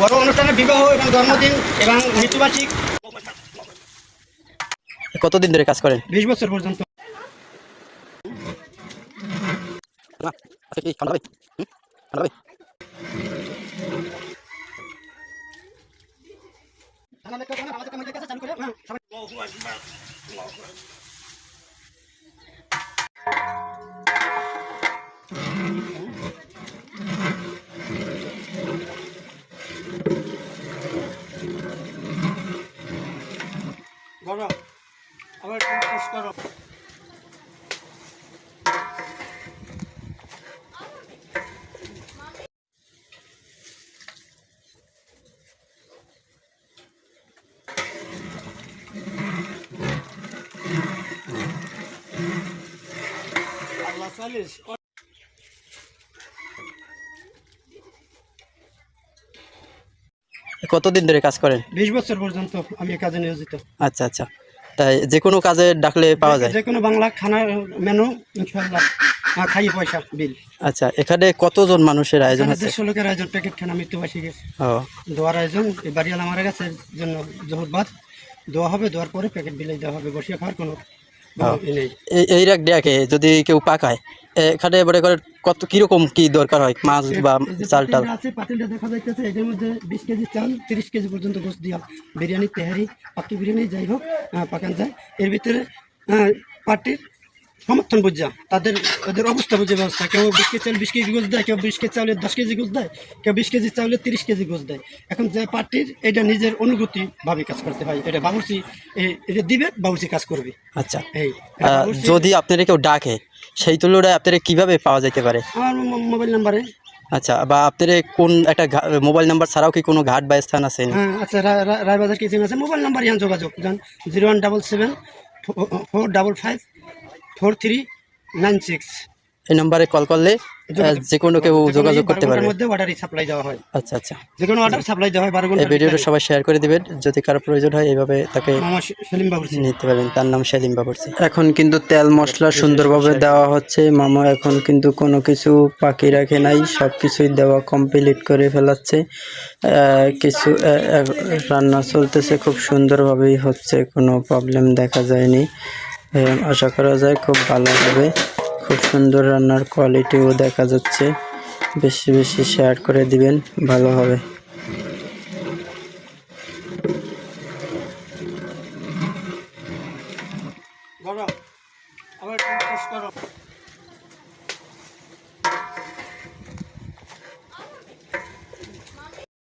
বড় অনুষ্ঠানে বিবাহ এবং জন্মদিন এবং মৃত্যুবার্ষিক। কতদিন ধরে কাজ করেন? বিশ বছর পর্যন্ত। আচ্ছা কি ঠান্ডা হবে হুম? গরম আবার পুশ করো আল্লাহ চালিস কতদিন ধরে কাজ করেন? বিশ বছর পর্যন্ত আমি কাজে নিয়োজিত। আচ্ছা আচ্ছা। তাই যে কোনো কাজে ডাকলে পাওয়া যায়? যে কোনো বাংলা খানার মেনু ইনশাল্লাহ খাইয়ে পয়সা বিল। আচ্ছা এখানে কতজন মানুষের আয়োজন হচ্ছে? দেড়শো লোকের আয়োজন প্যাকেট খানা মৃত্যুবাসী গেছে ও। দোয়ার আয়োজন এই বাড়িওয়ালা মারা গেছে জন্য জহুর বাদ দোয়া হবে দোয়ার পরে প্যাকেট বিলাই দেওয়া হবে বসিয়ে খাওয়ার কোনো এই রাখ ডেকে যদি কেউ পাকায়? এখানে মনে করেন কত কীরকম কি দরকার হয় মাছ বা চাল টাল? আছে পাতিলটা দেখা যাইতেছে এদের মধ্যে বিশ কেজি চাল তিরিশ কেজি পর্যন্ত গোস দিয়া বিরিয়ানি তেহারি পাকি বিরিয়ানি যাই হোক পাকান যায়। এর ভিতরে পার্টির সমর্থন বুঝা তাদের তাদের অবস্থা বুঝে ব্যবস্থা। কেউ বিশ কেজি চাল বিশ কেজি গোছ দেয় কেউ বিশ কেজি চাউলের দশ কেজি গোছ দেয় কেউ বিশ কেজি চাউলের তিরিশ কেজি গোছ দেয়। এখন যে পার্টির এটা নিজের অনুভূতি ভাবে কাজ করতে হয়। এটা এ- এটা দিবে বাবুর্চি কাজ করবে। আচ্ছা। এই যদি আপনারা কেউ ডাকে সেই তুলোটা আপনার কীভাবে পাওয়া যেতে পারে? আমার মোবাইল নাম্বারে। আচ্ছা বা আপনার কোন একটা মোবাইল নাম্বার ছাড়াও কি কোনো ঘাট বা স্থান আছে? হ্যাঁ আচ্ছা রায়বাজার কিচেন আছে? মোবাইল নাম্বার ইয়ান যোগাযোগ। যান zero one double seven four double five four three nine six. এই নাম্বারে কল করলে যে কোনো কেউ যোগাযোগ করতে পারবে। মধ্যে অর্ডারই সাপ্লাই দেওয়া হয়। আচ্ছা আচ্ছা। যে কোনো অর্ডার সাপ্লাই দেওয়া হয় বারো এই ভিডিওটা সবাই শেয়ার করে দিবেন। যদি কারও প্রয়োজন হয় এইভাবে তাকে মামা সেলিম নিতে পারবেন। তার নাম সেলিম বাবরচি এখন কিন্তু তেল মশলা সুন্দরভাবে দেওয়া হচ্ছে। মামা এখন কিন্তু কোনো কিছু বাকি রাখে নাই। সব কিছুই দেওয়া কমপ্লিট করে ফেলাচ্ছে। কিছু রান্না চলতেছে। খুব সুন্দরভাবেই হচ্ছে। কোনো প্রবলেম দেখা যায়নি। আশা করা যায় খুব ভালো হবে। খুব সুন্দর রান্নার কোয়ালিটিও দেখা যাচ্ছে। বেশি বেশি শেয়ার করে দিবেন ভালো হবে।